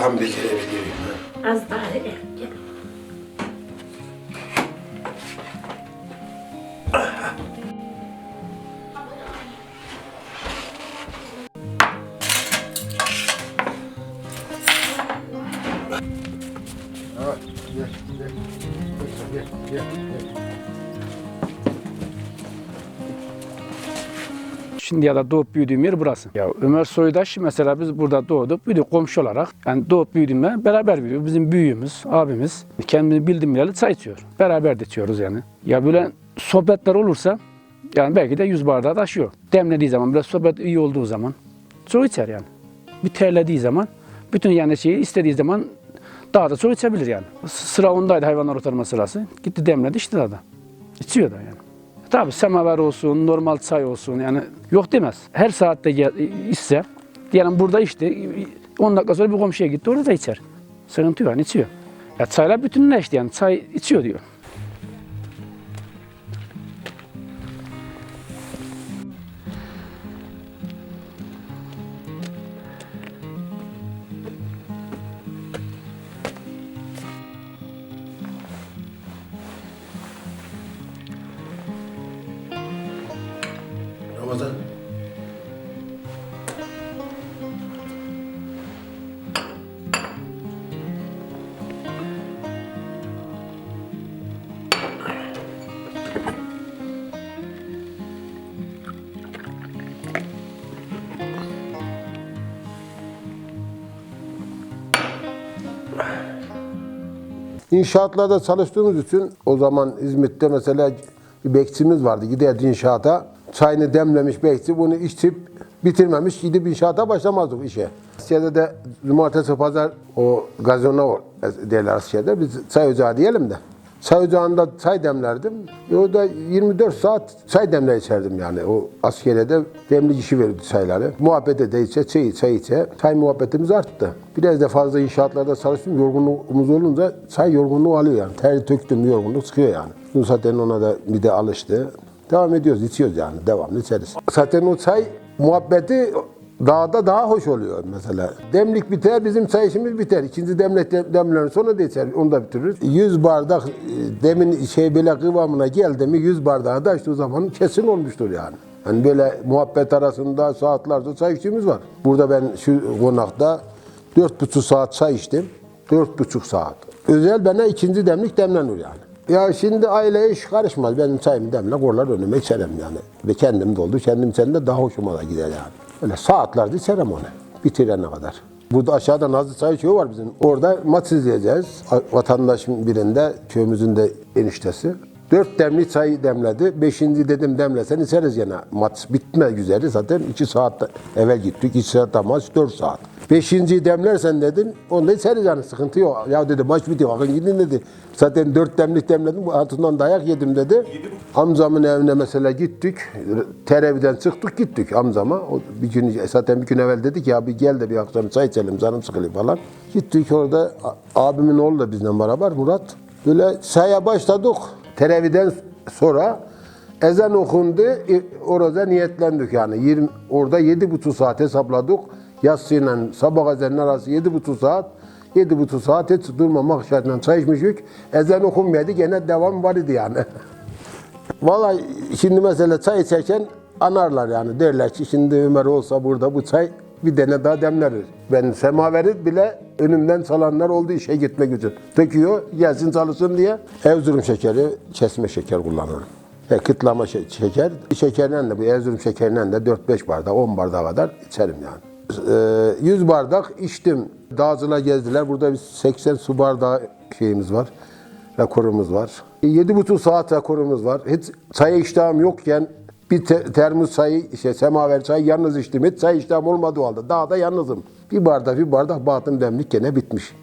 Ben becerebiliyorum. ha. Az daha. Gel. Ha, gel, gel. Gel, gel, gel. Şimdi ya da doğup büyüdüğüm yer burası. Ya Ömer Soydaş mesela biz burada doğduk, büyüdük komşu olarak. Yani doğup büyüdüğümle beraber büyüdük. Bizim büyüğümüz, abimiz kendimizi bildiğim bileli çay. Beraber de içiyoruz yani. Ya böyle sohbetler olursa yani belki de yüz bardağı da aşıyor. Demlediği zaman, biraz sohbet iyi olduğu zaman çok içer yani. Bir terlediği zaman, bütün yani şeyi istediği zaman daha da çok içebilir yani. Sıra ondaydı hayvanlar oturma sırası. Gitti demledi içti daha da. İçiyor da yani. Tabii semaver olsun, normal çay olsun yani yok demez. Her saatte gel, içse, diyelim burada içti, 10 dakika sonra bir komşuya gitti orada da içer. Sıkıntı yok yani içiyor. Ya çayla bütünleşti yani çay içiyor diyor. Ramazan. İnşaatlarda çalıştığımız için o zaman İzmit'te mesela bir bekçimiz vardı. Giderdi inşaata. Çayını demlemiş bekçi bunu içip bitirmemiş. Gidip inşaata başlamazdık işe. Asya'da da cumartesi pazar o gazona derler Asya'da. Biz çay ocağı diyelim de. Çay ocağında çay demlerdim. E o da 24 saat çay demle içerdim yani. O askeriyede demli kişi verirdi çayları. Muhabbet ede içe, çay içe, içe. Çay muhabbetimiz arttı. Biraz da fazla inşaatlarda çalıştım. Yorgunluğumuz olunca çay yorgunluğu alıyor yani. Ter töktüm yorgunluk çıkıyor yani. Zaten ona da bir de alıştı. Devam ediyoruz, içiyoruz yani. Devamlı içeriz. Zaten o çay muhabbeti Dağda daha hoş oluyor mesela. Demlik biter, bizim çay işimiz biter. İkinci demlik de- demlerin sonra da içer, onu da bitiririz. 100 bardak e, demin şey böyle kıvamına geldi mi 100 bardağı da işte o zaman kesin olmuştur yani. Hani böyle muhabbet arasında saatlerce çay içtiğimiz var. Burada ben şu konakta 4,5 saat çay içtim. 4,5 saat. Özel bana ikinci demlik demlenir yani. Ya şimdi aile iş karışmaz. Benim çayımı demle korlar önüme içerim yani. Ve kendim doldu. Kendim de daha hoşuma da gider yani. Öyle saatlerce içerim onu. Bitirene kadar. Burada aşağıda Nazlı Çay Köyü var bizim. Orada maç izleyeceğiz. Vatandaşın birinde, köyümüzün de eniştesi. Dört demli çay demledi. Beşinci dedim demlesen içeriz gene. Maç bitme üzere zaten iki saat evvel gittik. İki saat maç dört saat. Beşinci demlersen dedim, onda içeriz yani sıkıntı yok. Ya dedi maç bitiyor, bakın gidin dedi. Zaten dört demlik demledim, altından dayak yedim dedi. Amcamın evine mesela gittik, tereviden çıktık gittik amcama. O bir gün, zaten bir gün evvel dedik ya bir gel de bir akşam çay içelim, canım sıkılıyor falan. Gittik orada, abimin oğlu da bizden beraber, Murat. Böyle çaya başladık, tereviden sonra Ezan okundu, e, orada niyetlendik yani. 20, orada yedi buçuk saat hesapladık. Yatsıyla sabah ezanın arası yedi buçuk saat. Yedi buçuk saat hiç durmamak şartıyla çay içmiştik. Ezan okunmadı gene devam var idi yani. Vallahi şimdi mesela çay içerken anarlar yani. Derler ki şimdi Ömer olsa burada bu çay bir tane daha demlenir. Ben semaveri bile önümden salanlar oldu işe gitmek için. Döküyor gelsin çalışsın diye. Erzurum şekeri, kesme şeker kullanırım. Ve kıtlama şe- şeker. Şekerden de bu Erzurum şekerinden de 4-5 bardak, 10 bardağa kadar içerim yani. Ee, 100 bardak içtim. Dağcılar gezdiler. Burada bir 80 su bardağı şeyimiz var. Rekorumuz var. 7,5 saat rekorumuz var. Hiç çaya iştahım yokken bir te- termos çayı, işte semaver çayı yalnız içtim. Hiç çay iştahım olmadığı halde dağda yalnızım. Bir bardak bir bardak baktım demlik gene bitmiş.